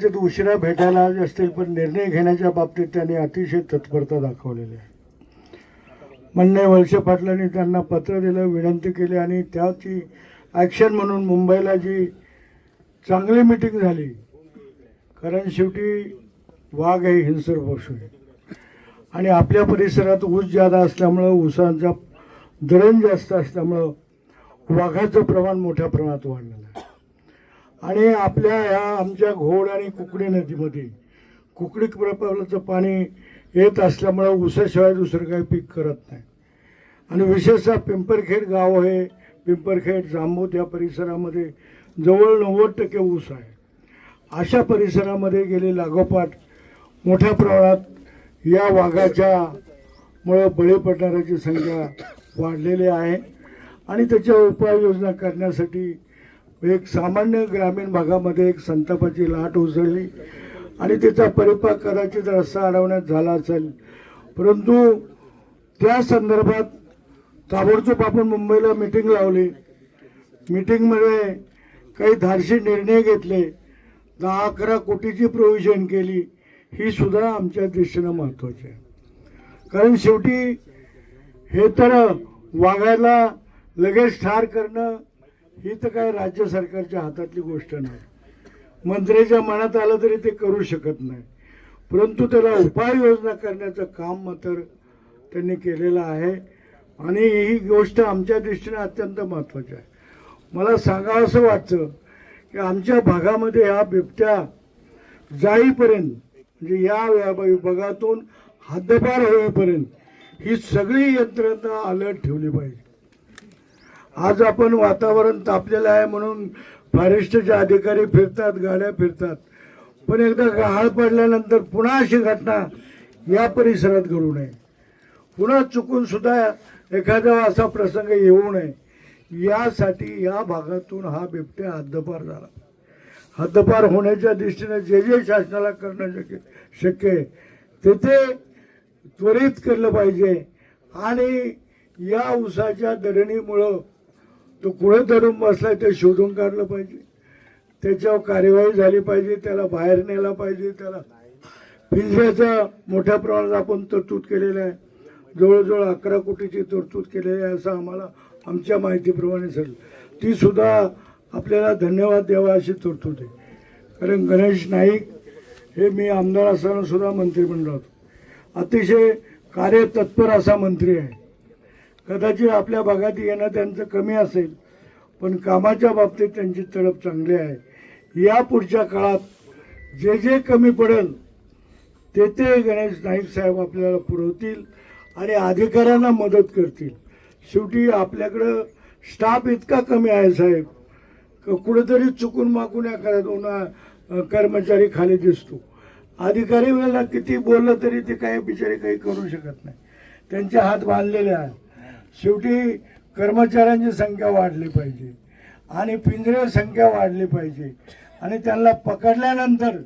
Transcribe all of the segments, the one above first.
त्यात उशिरा भेटायला आले असतील पण निर्णय घेण्याच्या बाबतीत त्यांनी अतिशय तत्परता दाखवलेली आहे. म्हणणे वळसे पाटलांनी त्यांना पत्र दिलं विनंती केली आणि त्याची ॲक्शन म्हणून मुंबईला जी चांगली मिटिंग झाली कारण शेवटी वाघ हे हिंसर पशु आहे आणि आपल्या परिसरात ऊस जादा असल्यामुळं ऊसांचा दळण जास्त असल्यामुळं वाघाचं प्रमाण मोठ्या प्रमाणात वाढलेलं आहे. आणि आपल्या ह्या आमच्या घोड आणि कुकडी नदीमध्ये कुकडी प्रपाचं पाणी येत असल्यामुळं ऊसाशिवाय दुसरं काही पीक करत नाही. आणि विशेषतः पिंपरखेड गाव हे पिंपरखेड जांबूत या परिसरामध्ये जवळ नव्वद टक्के ऊस आहे. अशा परिसरामध्ये गेले लागोपाठ मोठ्या प्रमाणात या वाघाच्या मुळं बळी पडणाऱ्याची संख्या वाढलेली आहे. आणि त्याच्या उपाययोजना करण्यासाठी एक सामान्य ग्रामीण भागामध्ये एक संतापाची लाट उसळली आणि तिचा परिपाक कदाचित रस्ता अडवण्यात झाला असेल. परंतु त्या संदर्भात ताबडतोब आपण मुंबईला मिटिंग लावली. मिटिंगमध्ये काही धाडशी निर्णय घेतले. दहा अकरा कोटीची प्रोव्हिजन केली. ही सुद्धा आमच्या दृष्टीनं महत्त्वाची आहे. कारण शेवटी हे तर वागायला लगेच ठार करणं ही तर काय राज्य सरकारच्या हातातली गोष्ट नाही. मंत्र्याच्या मनात आलं तरी ते करू शकत नाही. परंतु त्याला उपाययोजना करण्याचं काम मात्र त्यांनी केलेलं आहे. आणि ही गोष्ट आमच्या दृष्टीने अत्यंत महत्त्वाची आहे. मला सांगावं असं वाटतं की आमच्या भागामध्ये ह्या बिबट्या जाईपर्यंत म्हणजे या विभागातून हद्दपार होईपर्यंत ही सगळी यंत्रणा अलर्ट ठेवली पाहिजे. आज आपण वातावरण तापलेलं आहे म्हणून फॉरेस्टचे अधिकारी फिरतात गाड्या फिरतात. पण एकदा गहाळ पडल्यानंतर पुन्हा अशी घटना या परिसरात घडू नये. पुन्हा चुकून सुद्धा एखादा असा प्रसंग येऊ नये. यासाठी या भागातून हा बिबट्या हद्दपार झाला. हद्दपार होण्याच्या दृष्टीने जे जे शासनाला करणं शक्य शक्य आहे तेथे त्वरित केलं पाहिजे. आणि या उसाच्या दडणीमुळं तो कुठे दडून बसला ते शोधून काढलं पाहिजे. त्याच्यावर कार्यवाही झाली पाहिजे त्याला बाहेर नेला पाहिजे त्याला पिंजऱ्याचा मोठ्या प्रमाणात आपण तरतूद केलेला आहे. जवळजवळ अकरा कोटीची तरतूद केलेली आहे असं आम्हाला आमच्या माहितीप्रमाणे सर ती सुद्धा आपल्याला धन्यवाद द्यावा अशी तरतूद आहे. कारण गणेश नाईक हे मी आमदार असताना सुद्धा मंत्रिमंडळात अतिशय कार्यतत्पर असा मंत्री आहे. कदाचित आपल्या भागात येणं त्यांचं कमी असेल पण कामाच्या बाबतीत त्यांची तडप चांगली आहे. या पुढच्या काळात जे जे कमी पडेल ते ते गणेश नाईक साहेब आपल्याला पुरवतील आणि अधिकाऱ्यांना मदत करतील. शेवटी आपल्याकडं स्टाफ इतका कमी आहे साहेब कुठेतरी चुकून मागून एखादा दोन कर्मचारी खाली दिसतो. अधिकारी वेळेला किती बोललं तरी ते काही बिचारे काही करू शकत नाही. त्यांचे हात बांधलेले आहेत. शेवटी कर्मचाऱ्यांची संख्या वाढली पाहिजे आणि पिंजरे संख्या वाढली पाहिजे. आणि त्यांना पकडल्यानंतर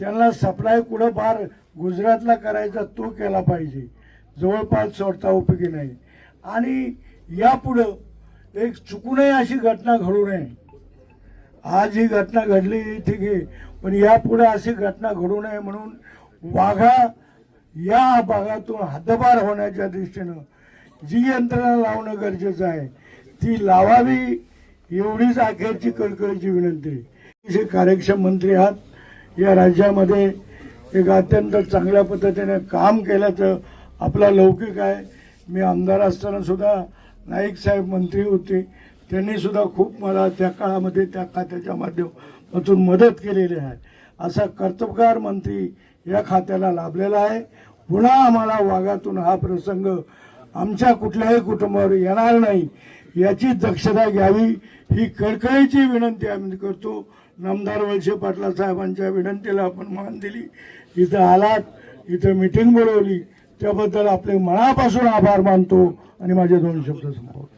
त्यांना सप्लाय कुठं फार गुजरातला करायचा तो केला पाहिजे. जवळपास सोडता उपयोगी नाही. आणि यापुढं एक चुकूनही अशी घटना घडू नये. आज ही घटना घडली ठीक आहे पण यापुढे अशी घटना घडू नये म्हणून वाघा या भागातून हद्दपार होण्याच्या दृष्टीनं जी यंत्रणा लावणं गरजेचं आहे ती लावावी एवढीच अखेरची कळकळीची विनंती. जे कार्यक्षम मंत्री आहात या राज्यामध्ये एक अत्यंत चांगल्या पद्धतीने काम केल्याचं आपला लौकिक आहे. मी आमदार असताना सुद्धा नाईक साहेब मंत्री होते. त्यांनी सुद्धा खूप मला त्या काळामध्ये त्या खात्याच्या माध्यमातून मदत केलेली आहे. असा कर्तबगार मंत्री या खात्याला लाभलेला आहे. पुन्हा आम्हाला वाघातून हा प्रसंग आमच्या कुठल्याही कुटुंबावर येणार नाही याची दक्षता घ्यावी ही कळकळीची विनंती आम्ही करतो. नामदार वळसे पाटला साहेबांच्या विनंतीला आपण मान दिली. इथं आलात इथं मिटिंग बोलवली. त्याबद्दल आपले मनापासून आभार मानतो आणि माझे दोन शब्द संपवतो.